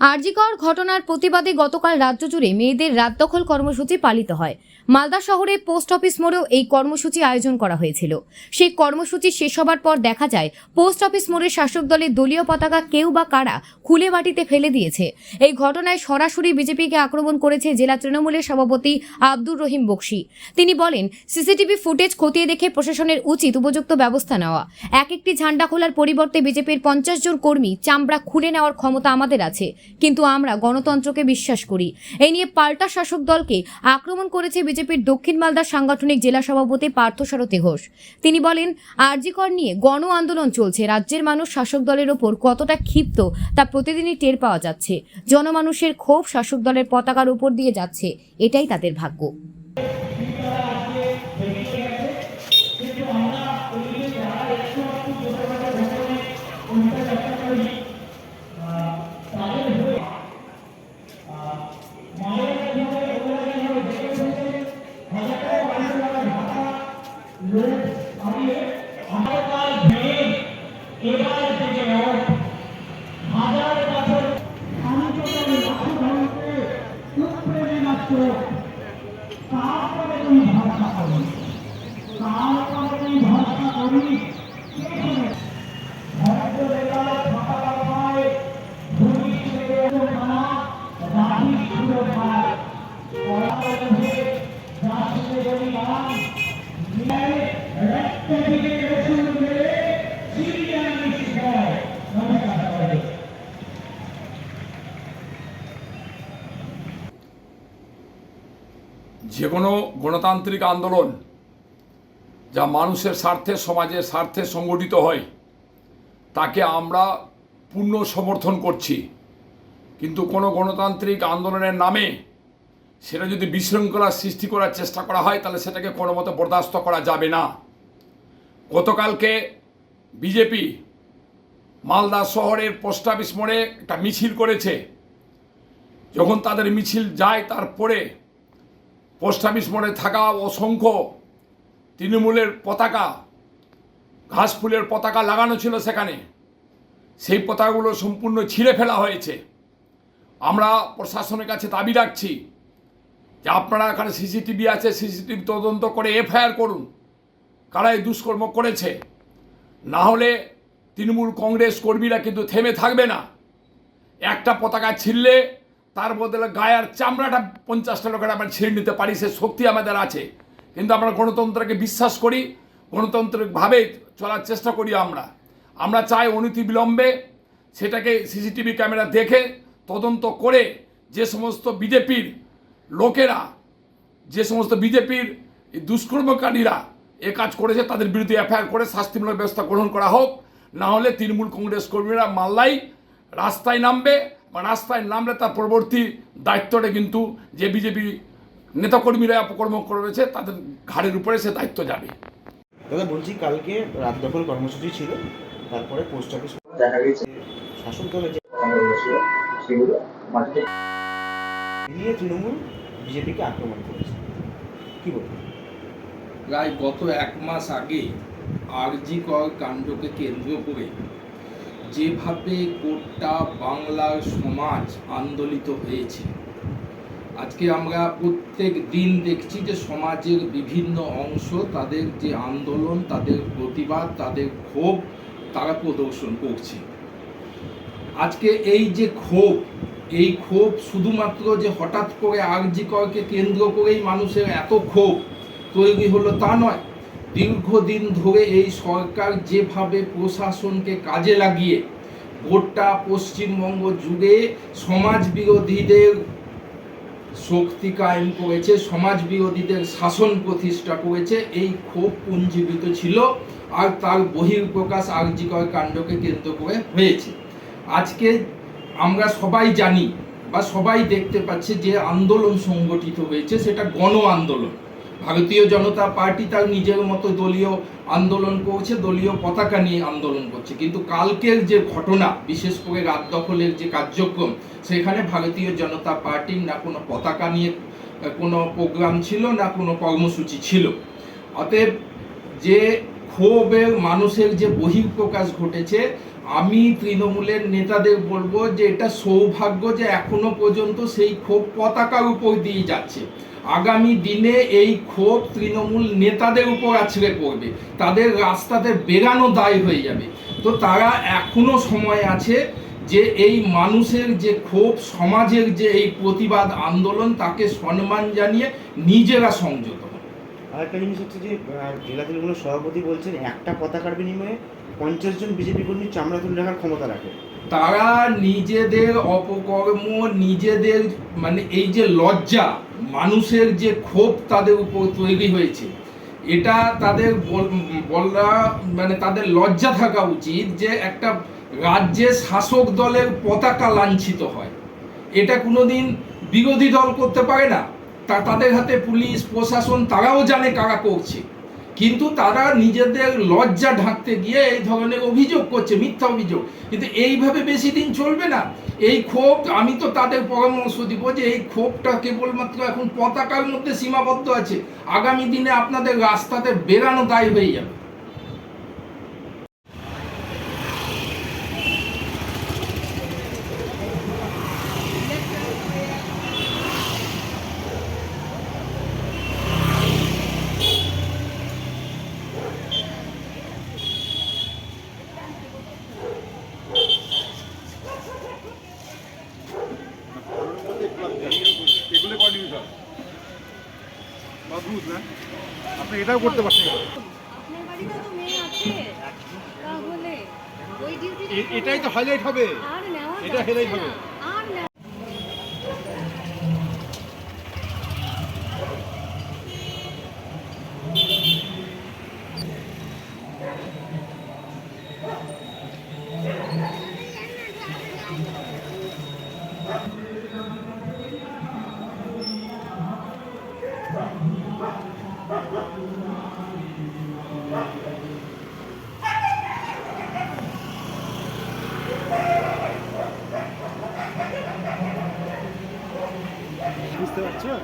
আরজিকর ঘটনার প্রতিবাদে গতকাল রাজ্য জুড়ে মেয়েদের রাত দখল কর্মসূচি পালিত হয়। মালদা শহরে পোস্ট অফিস মোড়েও এই কর্মসূচি আয়োজন করা হয়েছিল। সেই কর্মসূচি শেষ হবার পর দেখা যায়, পোস্ট অফিস মোড়ে শাসক দলের দলীয় পতাকা কেউ বা কারা খুলে বাটিতে ফেলে দিয়েছে। এই ঘটনায় সরাসরি বিজেপিকে আক্রমণ করেছে জেলা তৃণমূলের সভাপতি আব্দুর রহিম বক্সি। তিনি বলেন, সিসিটিভি ফুটেজ খতিয়ে দেখে প্রশাসনের উচিত উপযুক্ত ব্যবস্থা নেওয়া। এক একটি ঝান্ডা খোলার পরিবর্তে বিজেপির পঞ্চাশ জন কর্মী চামড়া খুলে নেওয়ার ক্ষমতা আমাদের আছে। কিন্তু আমরা গণতন্ত্রকে বিশ্বাস করি। এই নিয়ে পাল্টা শাসক দলকে আক্রমণ করেছে বিজেপির দক্ষিণ মালদার সাংগঠনিক জেলা সভাপতি পার্থসারথী ঘোষ। তিনি বলেন, আরজিকর নিয়ে গণ আন্দোলন চলছে, রাজ্যের মানুষ শাসক দলের ওপর কতটা ক্ষিপ্ত তা প্রতিদিনই টের পাওয়া যাচ্ছে। জনমানুষের ক্ষোভ শাসক দলের পতাকার উপর দিয়ে যাচ্ছে, এটাই তাদের ভাগ্য। যে কোনো গণতান্ত্রিক আন্দোলন যা মানুষের স্বার্থে, সমাজের স্বার্থে সংগঠিত হয়, তাকে আমরা পূর্ণ সমর্থন করছি। কিন্তু কোনো গণতান্ত্রিক আন্দোলনের নামে সেটা যদি বিশৃঙ্খলা সৃষ্টি করার চেষ্টা করা হয়, তাহলে সেটাকে কোনো মতো বরদাস্ত করা যাবে না। গতকালকে বিজেপি মালদা শহরের পোস্ট অফিস মোড়ে একটা মিছিল করেছে। যখন তাদের মিছিল যায়, তারপরে পোস্ট মোড়ে থাকা অসংখ্য তৃণমূলের পতাকা, ঘাস ফুলের পতাকা লাগানো ছিল সেখানে। সেই পতাকাগুলো সম্পূর্ণ ছিঁড়ে ফেলা হয়েছে। আমরা প্রশাসনের কাছে দাবি রাখছি যে আপনারা এখানে সিসিটিভি আছে, সিসিটিভি তদন্ত করে এফআইআর করুন। কারা এই দুষ্কর্ম করেছে। না হলে তৃণমূল কংগ্রেস কর্মীরা কিন্তু থেমে থাকবে না। একটা পতাকা ছিঁড়লে তার বদলে গায়ের চামড়াটা পঞ্চাশটা লোকের আমরা ছিঁড়ে নিতে পারি, সে শক্তি আমাদের আছে। কিন্তু আমরা গণতন্ত্রকে বিশ্বাস করি, গণতান্ত্রিকভাবে চলার চেষ্টা করি আমরা। আমরা চাই অনতি বিলম্বে সেটাকে সিসিটিভি ক্যামেরা দেখে, তদন্ত করে যে সমস্ত বিজেপির লোকেরা, যে সমস্ত বিজেপির দুষ্কর্মকারীরা এ কাজ করেছে, তাদের বিরুদ্ধে এফআইআর করে শাস্তিমূলক ব্যবস্থা গ্রহণ করা হোক। না হলে তৃণমূল কংগ্রেস কর্মীরা মাল্লাই রাস্তায় নামবে রাস্তায় নামলে তার পরবর্তী দায়িত্বটা কিন্তু যে বিজেপি নেতাকর্মীরা অপকর্ম করেছে তাদের ঘাড়ের উপরে সে দায়িত্ব যাবে। দাদা বলছি কালকে রাত দখল কর্মসূচি ছিল তারপরে পোস্ট অফিস দেখা গেছে। শাসক দলের যে ছিল সেগুলো মাটিতে নিয়ে তৃণমূল বিজেপিকে আক্রমণ করেছে। কি বলবেন প্রায় গত এক মাস আগে আরজি কর কাণ্ডকে কেন্দ্র করে যেভাবে গোটা বাংলার সমাজ আন্দোলিত হয়েছে। আজকে আমরা প্রত্যেক দিন দেখছি যে সমাজের বিভিন্ন অংশ তাদের যে আন্দোলন, তাদের প্রতিবাদ, তাদের ক্ষোভ তারা প্রদর্শন করছে। আজকে এই যে ক্ষোভ, এই ক্ষোভ শুধুমাত্র যে হঠাৎ করে আরজি করকে কেন্দ্র করেই মানুষের এত ক্ষোভ তৈরি হলো তা নয় দীর্ঘদিন ধরে এই সরকার যেভাবে প্রশাসনকে কাজে লাগিয়ে গোটা পশ্চিমবঙ্গ জুড়ে সমাজ বিরোধীদের শক্তি কায়েম করেছে সমাজ বিরোধীদের শাসন প্রতিষ্ঠা করেছে, এই ক্ষোভ পুঞ্জীবিত ছিল আর তার বহির্প্রকাশ আর্যিকর কাণ্ডকে কেন্দ্র করে হয়েছে। আজকে আমরা সবাই জানি বা সবাই দেখতে পাচ্ছি যে আন্দোলন সংগঠিত হয়েছে, সেটা গণ আন্দোলন। ভারতীয় জনতা পার্টি তার নিজের মতো দলীয় আন্দোলন করছে, দলীয় পতাকা নিয়ে আন্দোলন করছে। কিন্তু কালকের যে ঘটনা, বিশেষ করে রাত দখলের যে কার্যক্রম, সেখানে ভারতীয় জনতা পার্টির না কোনো পতাকা নিয়ে কোনো প্রোগ্রাম ছিল, না কোনো কর্মসূচি ছিল। অতএব যে ক্ষোভের মানুষের যে বহিঃপ্রকাশ ঘটেছে, আমি তৃণমূলের নেতাদের বলব যে এটা সৌভাগ্য যে এখনও পর্যন্ত সেই ক্ষোভ পতাকার উপর দিয়ে যাচ্ছে। আগামী দিনে এই ক্ষোভ তৃণমূল নেতাদের উপর আছড়ে পড়বে। তাদের রাস্তাতে বেরানো দায় হয়ে যাবে। তো তারা এখনও সময় আছে যে এই মানুষের যে ক্ষোভ, সমাজের যে এই প্রতিবাদ আন্দোলন, তাকে সম্মান জানিয়ে নিজেরা সংযত। হন আর একটা জিনিস হচ্ছে যে জেলা তৃণমূলের সভাপতি বলছেন, একটা পতাকার বিনিময়ে পঞ্চাশ জন বিজেপি কর্মী চামড়া তুলে রাখার ক্ষমতা রাখে। তারা নিজেদের অপকর্ম, নিজেদের মানে এই যে লজ্জা, মানুষের যে ক্ষোভ তাদের উপর তৈরি হয়েছে। এটা তাদের বল- মানে তাদের লজ্জা থাকা উচিত যে একটা রাজ্যে শাসক দলের পতাকা লাঞ্ছিত হয়। এটা কোনোদিন বিরোধী দল করতে পারে না। তাদের হাতে পুলিশ, প্রশাসন তারাও জানে কারা করছে। কিন্তু তারা নিজেদের লজ্জা ঢাকতে গিয়ে এই ধরনের অভিযোগ করছে, মিথ্যা অভিযোগ। কিন্তু এইভাবে বেশি দিন চলবে না। এই ক্ষোভ, আমি তো তাদের পরামর্শ দিব যে এই ক্ষোভটা কেবলমাত্র এখন পতাকার মধ্যে সীমাবদ্ধ আছে। আগামী দিনে আপনাদের রাস্তাতে বেরানো দায় হয়ে যাবে। এটাও করতে পারছি না। এটাই তো হাইলাইট হবে এটা হাইলাইট হবে। chưa